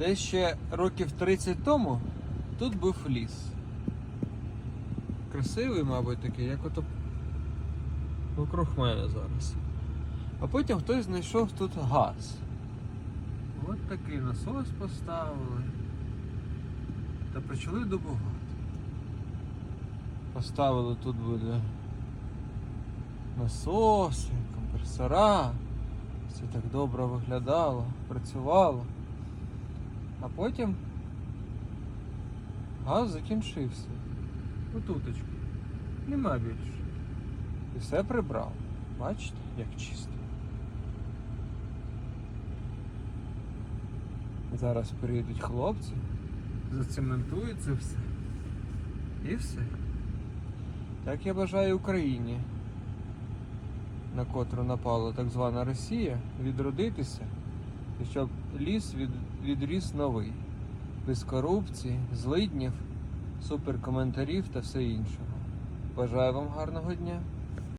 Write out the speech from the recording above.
Десь ще років 30 тому тут був ліс. Красивий, мабуть, такий, як ото вокруг мене зараз. А потім хтось знайшов тут газ. От такий насос поставили. Та почали добувати. Поставили тут буде насоси, компресора. Все так добре виглядало, працювало. А потім газ закінчився. Отуточку. Нема більше. І все прибрав. Бачите, як чисто. Зараз приїдуть хлопці, зацементують це все. І все. Так я бажаю Україні, на котру напала так звана Росія, відродитися, щоб ліс від, відріс новий, без корупції, злиднів, суперкоментарів та все іншого. Бажаю вам гарного дня!